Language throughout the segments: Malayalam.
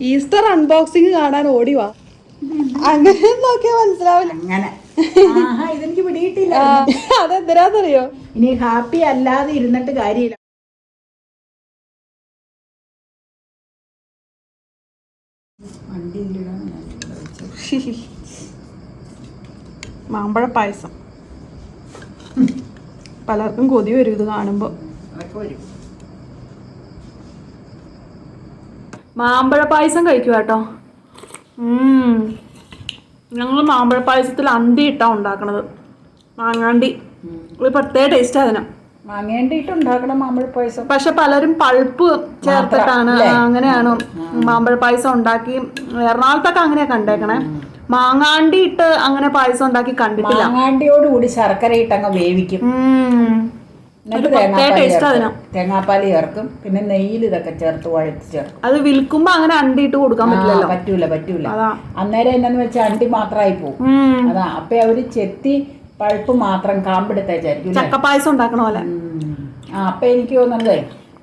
ഈസ്റ്റർ അൺബോക്സിങ് കാണാൻ ഓടി വാ. അങ്ങനെ നോക്കിയാ മനസ്സിലാവില്ല. അങ്ങനെ. ഇതെനിക്ക് പിടിയിട്ടില്ല അതെന്തിനാന്നറിയോ? ഇനി ഹാപ്പി അല്ലാതെ ഇരുന്നിട്ട് കാര്യമില്ല. മാമ്പഴ പായസം. പലർക്കും കൊതി വരും ഇത് കാണുമ്പോ. അതൊക്കെ വരും. മാമ്പഴ പായസം കഴിക്കുക കേട്ടോ. ഞങ്ങൾ മാമ്പഴ പായസത്തിൽ അന്തി ഇട്ടാ ഉണ്ടാക്കണത്. മാങ്ങാണ്ടി. ഒരു പ്രത്യേക ടേസ്റ്റ് അതിന്. ഉണ്ടാക്കണം മാമ്പഴ പായസം. പക്ഷെ പലരും പൾപ്പ് ചേർത്തിട്ടാണ്. അങ്ങനെയാണ് മാമ്പഴ പായസം ഉണ്ടാക്കി. എറണാകുളത്തൊക്കെ അങ്ങനെയാ കണ്ടേക്കണേ. മാങ്ങാണ്ടി ഇട്ട് അങ്ങനെ പായസം ഉണ്ടാക്കി കണ്ടിട്ടില്ല. മാങ്ങാണ്ടിയോട് കൂടി ശർക്കര ഇട്ടങ്ങ് വേവിക്കും. തേങ്ങാപ്പാൽ ചേർക്കും. പിന്നെ നെയ്യിൽ ഇതൊക്കെ ചേർത്ത് വഴറ്റി ചേർക്കും. അത് വിൽക്കുമ്പോ അങ്ങനെ അണ്ടി ഇട്ട് കൊടുക്കാൻ പറ്റില്ല പറ്റൂല പറ്റൂല. അന്നേരം എന്നാന്ന് വെച്ചാൽ അണ്ടി മാത്രമായി പോകും അതാ. അപ്പൊ അവർ ചെത്തി പഴുപ്പ് മാത്രം കാമ്പെടുത്തേച്ചായിരിക്കും? ചക്കപ്പായസം ഉണ്ടാക്കണ പോലെ. ആ അപ്പൊ എനിക്ക് തോന്നുന്നത്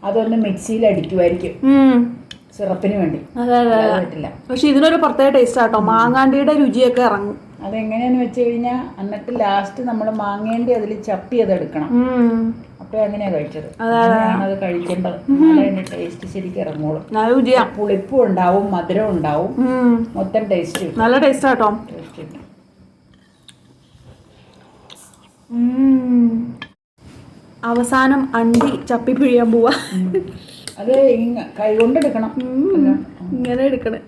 അതൊന്ന് മിക്സിയിൽ അടിക്കുമായിരിക്കും. സിറപ്പിന് വേണ്ടി. പറ്റില്ല. പക്ഷെ ഇതിനൊരു പ്രത്യേക ടേസ്റ്റ് ആട്ടോ. മാങ്ങാണ്ടിയുടെ രുചിയൊക്കെ ഇറങ്ങും. അതെങ്ങനെയാന്ന് വെച്ച് കഴിഞ്ഞാൽ എന്നിട്ട് ലാസ്റ്റ് നമ്മൾ മാങ്ങേണ്ടി അതിൽ ചപ്പി അത് എടുക്കണം. ഉം. അപ്പൊ അങ്ങനെയാണ് കഴിച്ചത്? അത് എന്നാലേ അതിന്റെ ടേസ്റ്റ് ശരിക്കും ഇറങ്ങുള്ളൂ. പുളിപ്പും ഉണ്ടാവും മധുരം ഉണ്ടാവും. മൊത്തം ടേസ്റ്റ് നല്ല ടേസ്റ്റ് ആട്ടോ. ടേസ്റ്റ്. അവസാനം അണ്ടി ചപ്പി പിഴിയാൻ പോവാ. അത് കൈ കൊണ്ട് എടുക്കണം. ഇങ്ങനെ എടുക്കണേ.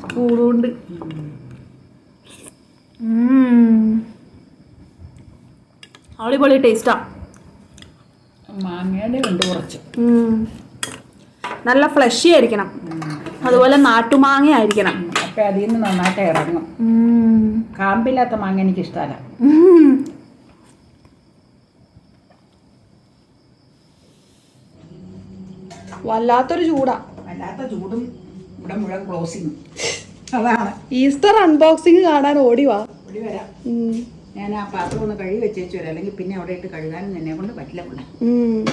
സ്പൂണുകൊണ്ട് അടിപൊളി ടേസ്റ്റാ മാങ്ങയുടെ ഉണ്ട് കുറച്ച്. നല്ല ഫ്ലഷി ആയിരിക്കണം. അതുപോലെ നാട്ടുമാങ്ങ ആയിരിക്കണം. അപ്പൊ അതിൽ നിന്ന് നന്നായിട്ട് ഇറങ്ങും. കാമ്പില്ലാത്ത മാങ്ങ എനിക്ക് ഇഷ്ടമല്ല വല്ലാത്തൊരു ചൂടാ. വല്ലാത്ത ചൂടും ഇവിടെ മുഴുവൻ ക്ലോസിങ് അതാണ്. ഈസ്റ്റർ അൺബോക്സിങ് കാണാൻ ഓടി വാ. ഓടി വരാം. ഞാൻ ആ പാത്രം ഒന്ന് കഴുകി വെച്ചേച്ചു വരാം. അല്ലെങ്കിൽ പിന്നെ അവിടെ ഇട്ട് കഴുകാനും എന്നെ കൊണ്ട് പറ്റില്ല പിള്ളേ.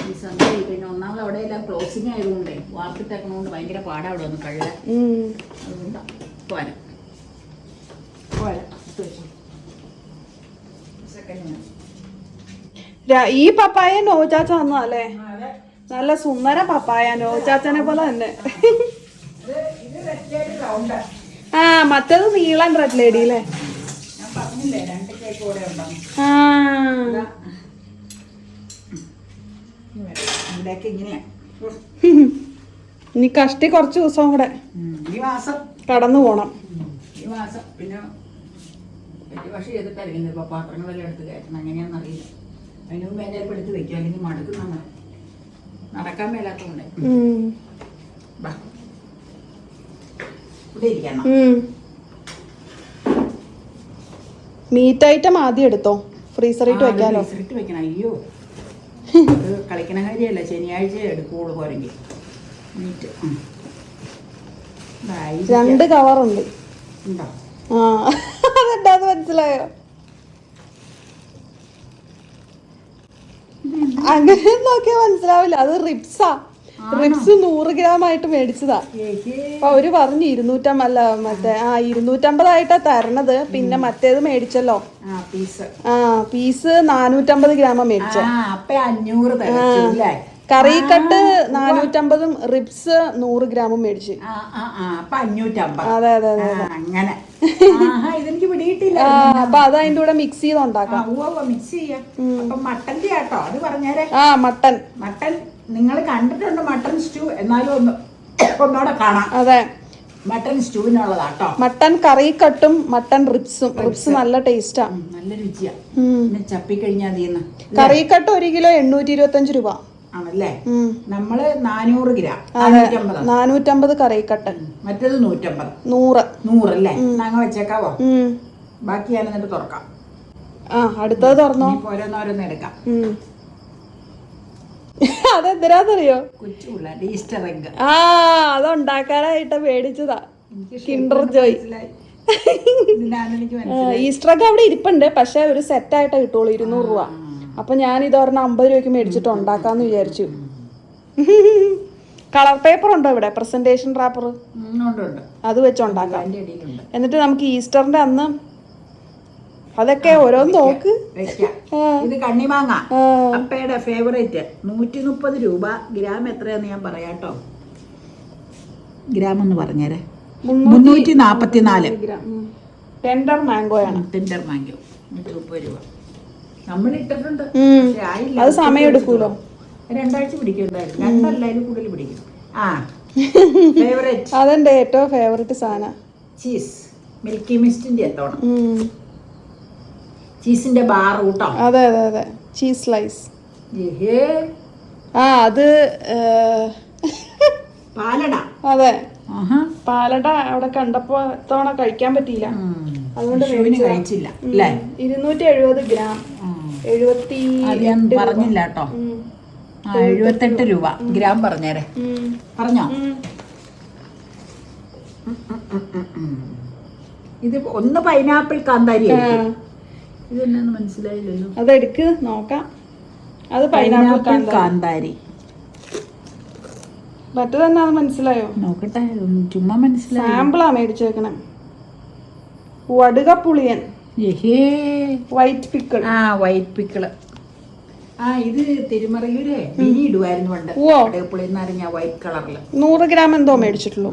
ഈ സന്ധ്യ പിന്നെ ഒന്നാമത് അവിടെ എല്ലാം ക്ലോസിങ് ആയതുകൊണ്ടേ വാർത്തിട്ടേക്കണോണ്ട് ഭയങ്കര പാടാ അവിടെ ഒന്ന് കഴുകാൻ. അതുകൊണ്ടാ. പോരാ. പോരാ. ഈ പപ്പായ നോചാച്ച തന്നല്ലേ നല്ല സുന്ദര പപ്പായ നോചാച്ചനെ പോലെ തന്നെ. ആ. മറ്റത് നീളം നീളൻ റെഡ് ലേഡി അല്ലേ ഇനി കഷ്ടി കുറച്ച് ദിവസം കൂടെ ഈ മാസം. കടന്നു പോണം. ഈ മാസം. പിന്നെ പക്ഷേ ചെയ്തിട്ടായിരിക്കും ഇപ്പോൾ പാത്രങ്ങളെല്ലാം എടുത്ത് കയറ്റണം. എങ്ങനെയാണെന്ന് അറിയില്ല. അതിന് മുമ്പ് എന്റെ എടുത്ത് വെക്കുക അല്ലെങ്കിൽ മടുക്കും നമ്മൾ നടക്കാൻ മേലാത്തതുകൊണ്ട്. ഇവിടെ ഇരിക്കണം ഉം. മീറ്റ് ഐറ്റം ആദ്യം എടുത്തോ? ഫ്രീസറിട്ട് വെക്കാലോ? വെക്കണം. അയ്യോ. കളിക്കണ കാര്യമല്ല. ശനിയാഴ്ച എടുക്കുള്ളൂ പോരെങ്കിൽ മീറ്റ് രണ്ട് കവറുണ്ട് ആ അതെന്താന്ന് മനസ്സിലായോ? അങ്ങനെ നോക്കിയാ മനസ്സിലാവില്ല. അത് റിപ്സാ റിപ്സ് നൂറ് ഗ്രാം ആയിട്ട് മേടിച്ചതാ. അപ്പൊ അവർ പറഞ്ഞു ഇരുന്നൂറ്റമ്പല്ല മറ്റേ ആ ഇരുന്നൂറ്റമ്പതായിട്ടാ തരണത്. പിന്നെ മറ്റേത് മേടിച്ചല്ലോ. ആ പീസ് നാനൂറ്റമ്പത് ഗ്രാമാ മേടിച്ച. അഞ്ഞൂറ് കറിക്കട്ട് നാനൂറ്റമ്പതും റിപ്സ് നൂറ് ഗ്രാമും മേടിച്ച്. ആ ആ ആ അപ്പൊ അഞ്ഞൂറ്റമ്പത്. അതെ അതെ അതെ ആ, അങ്ങനെ. ആഹാ ഇതെനിക്ക് പിടിയിട്ടില്ല. ആ അപ്പൊ അത് അതിന്റെ കൂടെ മിക്സ് ചെയ്ത് ആ ഉണ്ടാക്കാം ഉവ്വ മിക്സ് ചെയ്യാം. അപ്പൊ മട്ടന്റെ ആട്ടോ അത് പറഞ്ഞേരെ. ആ മട്ടൻ മട്ടൻ നിങ്ങൾ കണ്ടിട്ടുണ്ട് മട്ടൻ സ്റ്റൂ എന്നാലും ഒന്ന് ഒന്നോടെ കാണാം. അതെ. മട്ടൻ സ്റ്റൂവിനുള്ളതാട്ടോ മട്ടൻ കറിക്കട്ടും മട്ടൻ റിബ്സും റിബ്സ് നല്ല ടേസ്റ്റാ ഉം, നല്ല രുചിയാ. പിന്നെ ചപ്പി കഴിഞ്ഞാൽ അതിന്ന്. കറിക്കട്ട് ഒരു കിലോ എണ്ണൂറ്റി ഇരുപത്തി അഞ്ച് രൂപ. ആണല്ലേ. നമ്മൾ നാനൂറ് ഗ്രാം നാനൂറ്റമ്പത്? കറിക്കട്ടൻ. കറിക്കട്ട് മറ്റേത് നൂറ്റമ്പത്? നൂറ്. നൂറല്ലേ? അങ്ങ് വെച്ചേക്കാവോ. ബാക്കി ഞാൻ എന്നിട്ട് തുറക്കാം. ആ അടുത്തത് തുറന്നോ? ഓരോന്നോരോന്ന് എടുക്കാം. അതെന്തിനാന്നറിയോ? ഈസ്റ്റർ എഗ് ആ അതുണ്ടാക്കാനായിട്ട് മേടിച്ചതാ പേടിച്ചതാ കിൻഡർ ജോയ്. ഈസ്റ്റർ ഒക്കെ അവിടെ ഇരിപ്പുണ്ട് പക്ഷെ ഒരു സെറ്റ് ആയിട്ട് കിട്ടുള്ളൂ ഇരുന്നൂറ് രൂപ. അപ്പൊ ഞാൻ ഇതൊരെണ്ണം അമ്പത് രൂപയ്ക്ക് മേടിച്ചിട്ട് ഉണ്ടാക്കാന്ന് വിചാരിച്ചു. കളർ പേപ്പർ ഉണ്ടോ ഇവിടെ? പ്രസന്റേഷൻ റാപ്പർ അത് വെച്ചുണ്ടാക്കാം എന്നിട്ട് നമുക്ക് ഈസ്റ്ററിന്റെ അന്ന് അതൊക്കെ ഓരോന്ന് നോക്ക്. ഇത് കണ്ണിമാങ്ങ. അപ്പയുടെ ഫേവറേറ്റ് നൂറ്റി മുപ്പത് രൂപ. ഗ്രാം എത്രയാന്ന് ഞാൻ പറയാട്ടോ ഗ്രാം എന്ന് പറഞ്ഞേരെ. മുന്നൂറ്റി നാപ്പത്തിനാല്. ടെൻഡർ മാംഗോയാണ് ടെൻഡർ മാങ്കോ നൂറ്റി മുപ്പത് രൂപ. നമ്മൾ ഇട്ടിട്ടുണ്ട്. ആയില്ല. അത് സമയം എടുക്കൂലോ? രണ്ടാഴ്ച പിടിക്കും എന്തായാലും രണ്ടല്ല അതിൽ കൂടുതൽ പിടിക്കും ആ. ഫേവറേറ്റ് അതെന്റെ ഏറ്റവും ഫേവറേറ്റ് സാധനം. ചീസ് മിൽക്കി മിസ്റ്റിന്റെ എത്തോണം. ചീസിന്റെ ബാർ കൂട്ടോ അതെ അതെ അതെ. ചീസ് സ്ലൈസ് ആ അത് പാലട. അതെ. പാലട അവിടെ കണ്ടപ്പോ തവണ കഴിക്കാൻ പറ്റിയില്ല. അതുകൊണ്ട് കഴിച്ചില്ല. ഇരുന്നൂറ്റി എഴുപത് ഗ്രാം. എഴുപത്തി ഞാൻ പറഞ്ഞില്ല കേട്ടോ. ആ എഴുപത്തെട്ട് രൂപ. ഗ്രാം പറഞ്ഞേരെ. പറഞ്ഞോ? ഇത് ഒന്ന് പൈനാപ്പിൾ കാന്താരി ആ, ഇത് എന്നാന്ന് മനസ്സിലായില്ലല്ലോ. അതെടുക്ക് നോക്കാം. അത് പൈനാപ്പിൾ കാന്താരി. മറ്റതെന്നാ മനസ്സിലായോ? നോക്കട്ടെ ചുമ്മാ മനസ്സിലായി. സാമ്പിളാ മേടിച്ചേക്കണേ. വടുകപ്പുളിയൻ. വടുക പുളിയൻ ഏഹേ വൈറ്റ് പിക്കിൾ ആ വൈറ്റ് പിക്കിൾ ആ ഇത് തിരുമറയൂരെ ബിനി ഇടുവായിരുന്നു പണ്ട്. പുളി നാരങ്ങ വൈറ്റ് കളറിൽ നൂറ് ഗ്രാം എന്തോ മേടിച്ചിട്ടുള്ളൂ.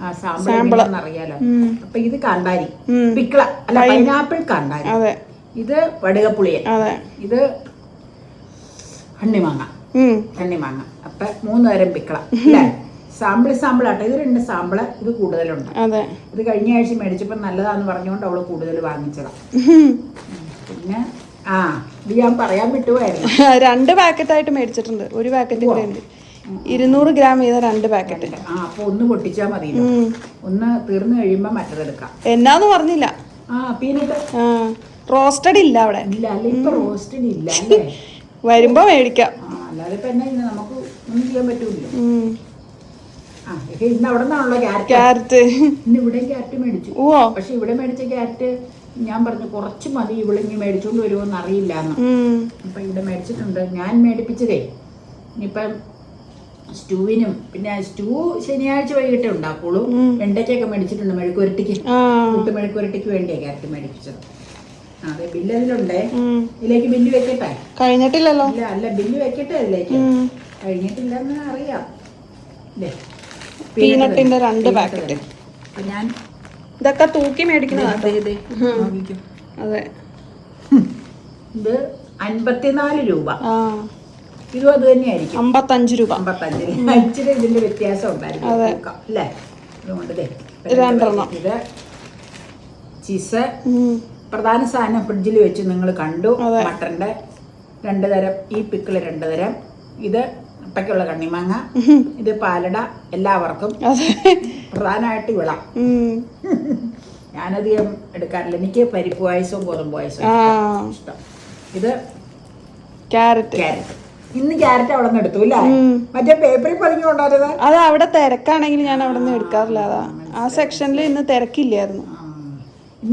ആ സാമ്പിൾ അറിയാലോ. അപ്പൊ ഇത് കാന്താരി. പിക്കിള. അല്ല പൈനാപ്പിൾ കാന്താരി. ഇത് വടുകപ്പുളിയ ഇത് ഹണ്ണിമാങ്ങ. ഹണ്ണിമാങ്ങ. അപ്പൊ മൂന്ന് തരം പിക്കിള. അല്ലേ? സാമ്പിൾ സാമ്പിൾ ആട്ടെ. ഇത് രണ്ട് സാമ്പിൾ ഇത് കൂടുതലുണ്ട്. അതെ. ഇത് കഴിഞ്ഞ ആഴ്ച മേടിച്ചപ്പോൾ നല്ലതാന്ന് പറഞ്ഞുകൊണ്ട് അവൾ കൂടുതൽ വാങ്ങിച്ചതാ. പിന്നെ ആ ഇത് ഞാൻ പറയാൻ വിട്ടുപോയായിരുന്നു രണ്ട് പാക്കറ്റ് ആയിട്ട് മേടിച്ചിട്ടുണ്ട്. ഒരു പാക്കറ്റ് കൂടെ ഉണ്ട് ഇരുന്നൂറ് ഗ്രാം ചെയ്ത രണ്ട് പാക്കറ്റ്. ആ അപ്പൊ ഒന്ന് പൊട്ടിച്ചാൽ മതി ഒന്ന് തീർന്നു കഴിയുമ്പോ മറ്റതെടുക്കാം എന്നാന്ന് പറഞ്ഞില്ല. ആ പീനട്ട്. റോസ്റ്റഡ് ഇല്ല അവിടെ. ഇല്ല അല്ല ഇപ്പൊ റോസ്റ്റഡ് ഇല്ല വരുമ്പോ മേടിക്കാം. അല്ലാതെ ഇപ്പൊ എന്നാ ഇന്ന് നമുക്ക് ഒന്നും ചെയ്യാൻ പറ്റൂല്ലോ ഇന്ന് അവിടെ നിന്നാണല്ലോ ക്യാരറ്റ്. ഇന്ന് ഇവിടെ ക്യാരറ്റ് മേടിച്ചു. ഓ പക്ഷെ ഇവിടെ മേടിച്ച ക്യാരറ്റ് ഞാൻ പറഞ്ഞു കുറച്ച് മതി ഇവിടെ ഇനി മേടിച്ചോണ്ട് വരുമോന്ന് അറിയില്ല എന്ന് അപ്പൊ ഇവിടെ മേടിച്ചിട്ടുണ്ട്. ഞാൻ മേടിപ്പിച്ചതേ. ഇനിയിപ്പം സ്റ്റൂവിനും പിന്നെ സ്റ്റൂ ശനിയാഴ്ച വൈകിട്ടേ ഉണ്ടാക്കുള്ളൂ. വെണ്ടയ്ക്കൊക്കെ മേടിച്ചിട്ടുണ്ട് മെഴുക്കുരട്ടിക്ക് കൂട്ട് മെഴുക്കുരട്ടിക്ക് വേണ്ടിയാ ക്യാരറ്റ് മേടിപ്പിച്ചത്. അതെ ബില്ല് അതിലുണ്ടേ. ഇതിലേക്ക് ബില്ല് വെക്കട്ടെ? കഴിഞ്ഞിട്ടില്ലല്ലോ. ഇല്ല അല്ല ബില്ല് വെക്കട്ടെ അതിലേക്ക്. കഴിഞ്ഞിട്ടില്ലെന്ന് അറിയാം. ഇല്ലേ? പീനട്ടിന്റെ രണ്ട് പാക്കറ്റ്. ഞാൻ ഇതൊക്കെ തൂക്കി മേടിക്കുന്നതാണ്. അതെ. ഇത് അൻപത്തിനാല് രൂപ. ഇതും അത് തന്നെയായിരിക്കും. അമ്പത്തഞ്ച് രൂപ. അമ്പത്തഞ്ചിന് ഇച്ചിരി ഇതിന്റെ വ്യത്യാസം ഉണ്ടായിരുന്നു തൂക്കം, അല്ലേ? അതുകൊണ്ട് ദേ, രണ്ടെണ്ണം. ഇത് ചീസ്. പ്രധാന സാധനം ഫ്രിഡ്ജിൽ വെച്ച് നിങ്ങൾ കണ്ടു. മട്ടറിന്റെ രണ്ട് തരം ഈ പിക്കിൾ രണ്ട് തരം. ഇത് അപ്പയ്ക്കുള്ള കണ്ണിമാങ്ങ ഇത് പാലട എല്ലാവർക്കും പ്രധാനമായിട്ട് വിള. ഞാനധികം എടുക്കാറില്ല. എനിക്ക് പരിപ്പ് പായസവും ഗോതമ്പ് പായസവും ഇഷ്ടം. ഇത് ക്യാരറ്റ്. ക്യാരറ്റ്. ഇന്ന് ക്യാരറ്റ് അവിടെ നിന്ന് എടുത്തു അല്ലേ? മറ്റേ പേപ്പറിൽ പതിഞ്ഞു കൊണ്ടായിരുന്നത് അത് അവിടെ തിരക്കാണെങ്കിൽ ഞാൻ അവിടെ നിന്ന് എടുക്കാറില്ല. അതാ. ആ സെക്ഷനിൽ ഇന്ന് തിരക്കില്ലായിരുന്നു.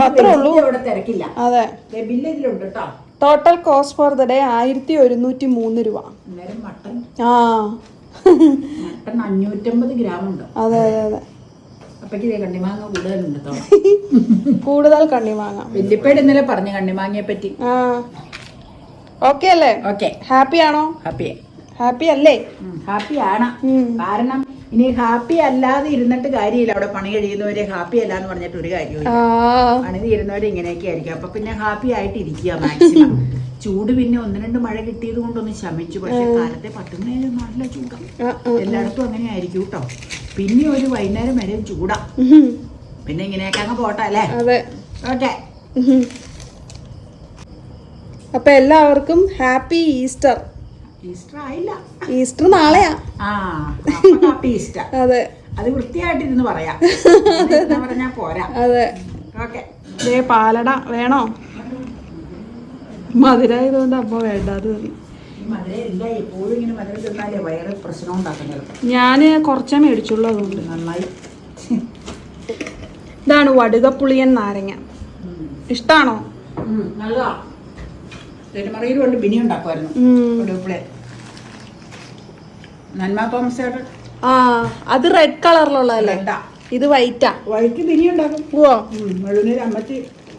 അത്രേ ഉള്ളൂ. അവിടെ തിരക്കില്ല. അതെ. ബില്ല് ഇതിലുണ്ട് കേട്ടോ. Total cost for the day ആയിരത്തി ഒരുന്നൂറ്റി മൂന്ന് രൂപ ആ. അതെ അതെ അതെ. കൂടുതൽ കണ്ണിമാങ്ങ. വല്യപ്പേട് ഇന്നലെ പറഞ്ഞു കണ്ണിമാങ്ങയെ പറ്റി. ആ. ഓക്കെ അല്ലേ? ഓക്കെ. ഹാപ്പി ആണോ? ഹാപ്പി ഹാപ്പി അല്ലേ? ഹാപ്പി ആണ്. കാരണം ഇനി ഹാപ്പി അല്ലാതെ ഇരുന്നിട്ട് കാര്യമില്ല. അവിടെ പണി കഴിയുന്നവരെ ഹാപ്പി അല്ല എന്ന് പറഞ്ഞിട്ട് ഒരു കാര്യമില്ല പണി തീരുന്നവര് ഇങ്ങനെയൊക്കെ ആയിരിക്കും. അപ്പൊ പിന്നെ ഹാപ്പി ആയിട്ട് ഇരിക്കുക മാക്സിമം. ചൂട് പിന്നെ ഒന്ന് രണ്ട് മഴ കിട്ടിയത് കൊണ്ടൊന്ന് ശമിച്ചു. പക്ഷെ കാലത്തെ പത്തുമണി നല്ല ചൂടാണ്. എല്ലായിടത്തും അങ്ങനെ ആയിരിക്കും കേട്ടോ. പിന്നെ ഒരു വൈകുന്നേരം വരെ ചൂടാ. പിന്നെ ഇങ്ങനെയൊക്കെ അങ്ങ് പോട്ടെ അല്ലേ? ഓക്കെ. അപ്പൊ എല്ലാവർക്കും ഹാപ്പി ഈസ്റ്റർ. ഈസ്റ്റർ ആയില്ല. ഈസ്റ്റർ നാളെയാ. ഈസ്റ്റർ. അതെ. അത് വൃത്തിയായിട്ടിരുന്ന് പറയാം. പറഞ്ഞാ പോരാ. അതെ. ഓക്കെ. പാലട വേണോ? മതി മധുരം മധുരം തിന്നാലേ വയറ് പ്രശ്നം ഞാൻ കുറച്ചേ മേടിച്ചുള്ളൂ അതുകൊണ്ട്. നന്നായി. ഇതാണ് വടുകപ്പുളിയൻ നാരങ്ങ. ഇഷ്ടാണോ? നല്ലതാ. തെരുമറയിൽ കൊണ്ട് ബിനി ഉണ്ടാക്കുമായിരുന്നു. ഉടുപ്പിളെ നന്മ തോമസ് ചേട്ടൻ. ആ അത് റെഡ് കളറിലുള്ളതല്ലേ? ഇത് വൈറ്റാ വൈറ്റ് ബിനി ഉണ്ടാക്കും. ഓ അമ്മച്ചി.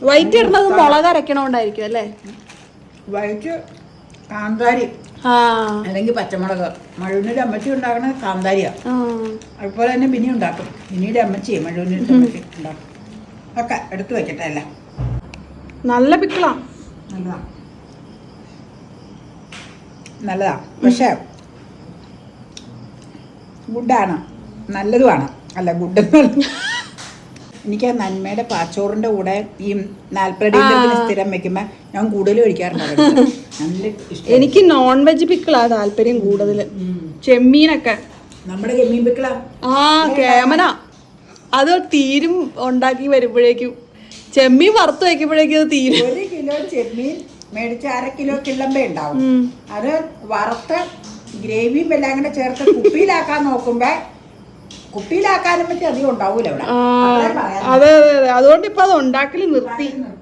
വൈറ്റ് ഇടുന്നത് മുളക് അരക്കണോണ്ടായിരിക്കും അല്ലേ? വൈറ്റ് കാന്താരി. അല്ലെങ്കിൽ പച്ചമുളക്. മഴുവിനൊരു അമ്മച്ചി ഉണ്ടാക്കണത് കാന്താരിയാ. അതുപോലെ തന്നെ ബിനി ഉണ്ടാക്കും. ബിനിയുടെ അമ്മച്ചി മഴുവിനൊരു അമ്മച്ചി ഉണ്ടാക്കും. ഒക്കെ എടുത്തു വെക്കട്ടെ അല്ല നല്ല പിക്കളാ. നല്ലതാ. നല്ലതാ. പക്ഷേ ഗുഡാണ്. നല്ലതുമാണ്. അല്ല ഗുഡ് എനിക്ക് ആ നന്മയുടെ പാച്ചോറിന്റെ കൂടെ ഈ നാൽപ്പടി സ്ഥിരം വെക്കുമ്പോ ഞാൻ കൂടുതൽ കഴിക്കാറുണ്ട്. നല്ല ഇഷ്ടം. എനിക്ക് നോൺ വെജ് പിക്കിളാ താല്പര്യം കൂടുതൽ ചെമ്മീനൊക്കെ. നമ്മുടെ ചെമ്മീൻ പിക്കിളാ ആ? കേമന. അത് തീരും ഉണ്ടാക്കി വരുമ്പോഴേക്കും. ചെമ്മീൻ വറുത്ത് വയ്ക്കുമ്പോഴേക്കും അത് തീരും. ഒരു കിലോ ചെമ്മീൻ മേടിച്ച് അര കിലോ കിള്ളമ്പ ഉണ്ടാവും. അത് വറുത്ത് ഗ്രേവിയും എല്ലാം കൂടെ ചേർത്ത് കുപ്പിയിലാക്കാൻ നോക്കുമ്പോ കുപ്പിയിലാക്കാനും പറ്റി അധികം ഉണ്ടാവൂല ഇവിടെ. പറയാൻ അതെ അതെ അതെ അതുകൊണ്ട് ഇപ്പൊ അത് ഉണ്ടാക്കൽ നിർത്തി. നിർത്തി.